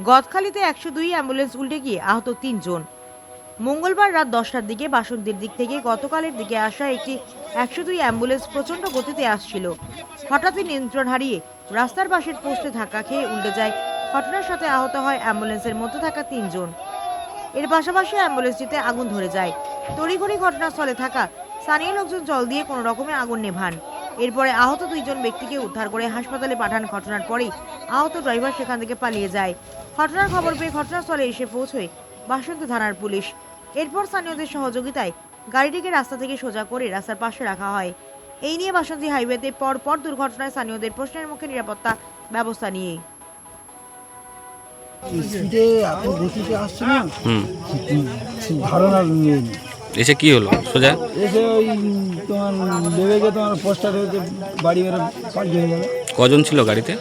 গদখালিতে একশো দুই অ্যাম্বুলেন্স উল্টে গিয়ে আহত তিনজন। মঙ্গলবার রাত দশটার দিকে বাসন্তীর দিক থেকে গতকালের দিকে আসা একটি একশো দুই অ্যাম্বুলেন্স প্রচণ্ড গতিতে আসছিল। হঠাৎই নিয়ন্ত্রণ হারিয়ে রাস্তার পাশের পোস্টে ধাক্কা খেয়ে উল্টে যায়। ঘটনার সাথে আহত হয় অ্যাম্বুলেন্সের মধ্যে থাকা তিনজন। এর পাশাপাশি অ্যাম্বুলেন্সটিতে আগুন ধরে যায়। তড়িঘড়ি ঘটনাস্থলে থাকা স্থানীয় লোকজন জল দিয়ে কোনো রকমে আগুন নেভান। এরপরে আহত দুইজন ব্যক্তিকে উদ্ধার করে হাসপাতালে পাঠান ঘটনার পরেই। আহত ড্রাইভার সেখান থেকে পালিয়ে যায়। ঘটনার খবর পেয়ে ঘটনাস্থলে এসে পৌঁছয় বাসন্তী থানার পুলিশ। এরপর স্থানীয়দের সহযোগিতায় গাড়িটিকে রাস্তা থেকে সোজা করে রাস্তার পাশে রাখা হয়। এই নিয়ে বাসন্তী হাইওয়েতে পর পর দুর্ঘটনায় স্থানীয়দের প্রশ্নের মুখে নিরাপত্তা ব্যবস্থা নিয়ে। স্পিডে এত গতিতে আসছে না? ধারণা এসে কি হলো? সোজা? এসে ওই তোমার লেবেগে তোমার পোস্টার হয়েছে বাড়ি বেরো পাল্টি হয়ে কজন ছিল গাড়িতে?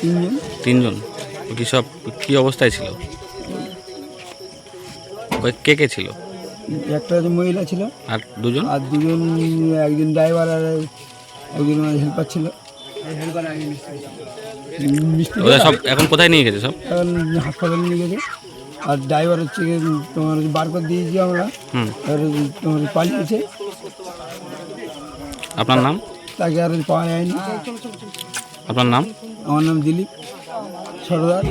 তিনজন। তিনজন। কি সব কি অবস্থায় ছিল? ওই কে কে ছিল? একটা মহিলা ছিল। আর দুজন? আর দুজন একজন ড্রাইভার আর একজন হেল্পার ছিল। সব এখন কোথায় নিয়ে গেছে সব? এখন হাসপাতালে নিয়ে গেছে। আর ড্রাইভার হচ্ছে গিয়ে তোমার বার করে দিয়েছি আমরা। আর তোমার পালিয়েছে। আপনার নাম? তাকে আর পাওয়া যায়নি। আপনার নাম? আমার নাম দিলীপ সর্দার।